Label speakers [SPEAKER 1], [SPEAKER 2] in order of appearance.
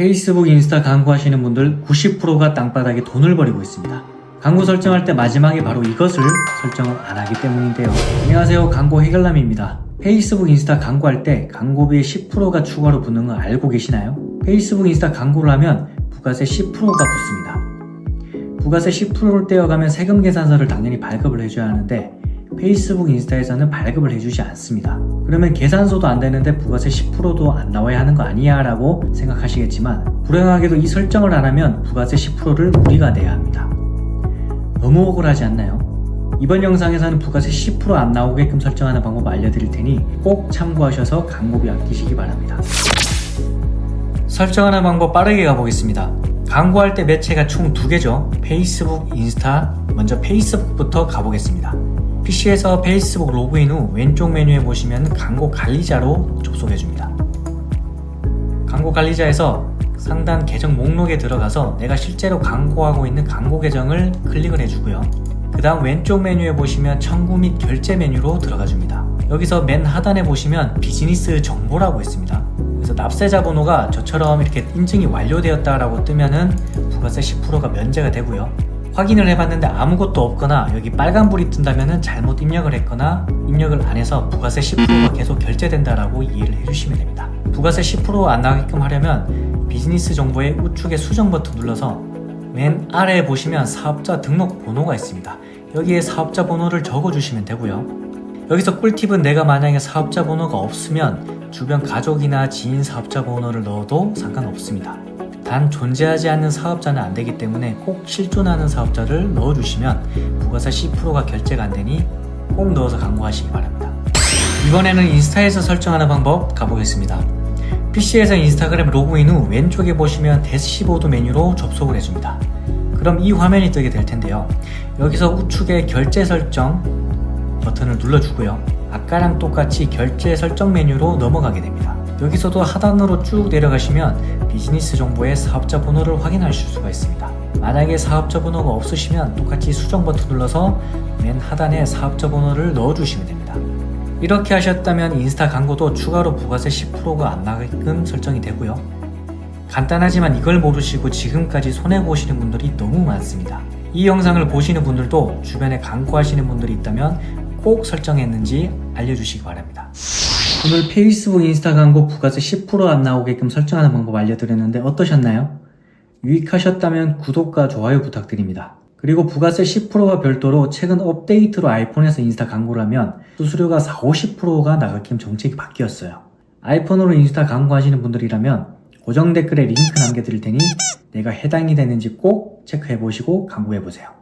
[SPEAKER 1] 페이스북, 인스타 광고하시는 분들 90%가 땅바닥에 돈을 버리고 있습니다. 광고 설정할 때 마지막에 바로 이것을 설정을 안 하기 때문인데요. 안녕하세요. 광고 해결남입니다. 페이스북, 인스타 광고할 때 광고비의 10%가 추가로 붙는 거 알고 계시나요? 페이스북, 인스타 광고를 하면 부가세 10%가 붙습니다. 부가세 10%를 떼어가면 세금 계산서를 당연히 발급을 해줘야 하는데 페이스북, 인스타에서는 발급을 해주지 않습니다. 그러면 계산서도 안 되는데 부가세 10%도 안 나와야 하는 거 아니야? 라고 생각하시겠지만 불행하게도 이 설정을 안 하면 부가세 10%를 우리가 내야 합니다. 너무 억울하지 않나요? 이번 영상에서는 부가세 10%안 나오게끔 설정하는 방법 알려드릴 테니 꼭 참고하셔서 광고비 아끼시기 바랍니다. 설정하는 방법 빠르게 가보겠습니다. 광고할 때 매체가 총 두 개죠. 페이스북, 인스타. 먼저 페이스북부터 가보겠습니다. PC에서 페이스북 로그인 후 왼쪽 메뉴에 보시면 광고 관리자로 접속해 줍니다. 광고 관리자에서 상단 계정 목록에 들어가서 내가 실제로 광고하고 있는 광고 계정을 클릭을 해주고요. 그 다음 왼쪽 메뉴에 보시면 청구 및 결제 메뉴로 들어가 줍니다. 여기서 맨 하단에 보시면 비즈니스 정보라고 있습니다. 그래서 납세자 번호가 저처럼 이렇게 인증이 완료되었다라고 뜨면은 부가세 10%가 면제가 되고요. 확인을 해봤는데 아무것도 없거나 여기 빨간불이 뜬다면은 잘못 입력을 했거나 입력을 안 해서 부가세 10%가 계속 결제된다라고 이해를 해주시면 됩니다. 부가세 10%안 나게끔 하려면 비즈니스 정보의 우측에 수정 버튼 눌러서 맨 아래에 보시면 사업자 등록 번호가 있습니다. 여기에 사업자 번호를 적어주시면 되고요. 여기서 꿀팁은 내가 만약에 사업자 번호가 없으면 주변 가족이나 지인 사업자 번호를 넣어도 상관없습니다. 단 존재하지 않는 사업자는 안 되기 때문에 꼭 실존하는 사업자를 넣어주시면 부가세 10%가 결제가 안 되니 꼭 넣어서 광고하시기 바랍니다. 이번에는 인스타에서 설정하는 방법 가보겠습니다. PC에서 인스타그램 로그인 후 왼쪽에 보시면 대시보드 메뉴로 접속을 해줍니다. 그럼 이 화면이 뜨게 될 텐데요. 여기서 우측에 결제 설정 버튼을 눌러주고요. 아까랑 똑같이 결제 설정 메뉴로 넘어가게 됩니다. 여기서도 하단으로 쭉 내려가시면 비즈니스 정보의 사업자 번호를 확인하실 수가 있습니다. 만약에 사업자 번호가 없으시면 똑같이 수정 버튼 눌러서 맨 하단에 사업자 번호를 넣어주시면 됩니다. 이렇게 하셨다면 인스타 광고도 추가로 부가세 10%가 안 나게끔 설정이 되고요. 간단하지만 이걸 모르시고 지금까지 손해보시는 분들이 너무 많습니다. 이 영상을 보시는 분들도 주변에 광고하시는 분들이 있다면 꼭 설정했는지 알려주시기 바랍니다. 오늘 페이스북, 인스타 광고 부가세 10%안 나오게끔 설정하는 방법 알려드렸는데 어떠셨나요? 유익하셨다면 구독과 좋아요 부탁드립니다. 그리고 부가세 10%와 별도로 최근 업데이트로 아이폰에서 인스타 광고를 하면 수수료가 4, 50%가 나가게끔 정책이 바뀌었어요. 아이폰으로 인스타 광고 하시는 분들이라면 고정 댓글에 링크 남겨드릴 테니 내가 해당이 되는지 꼭 체크해보시고 광고해보세요.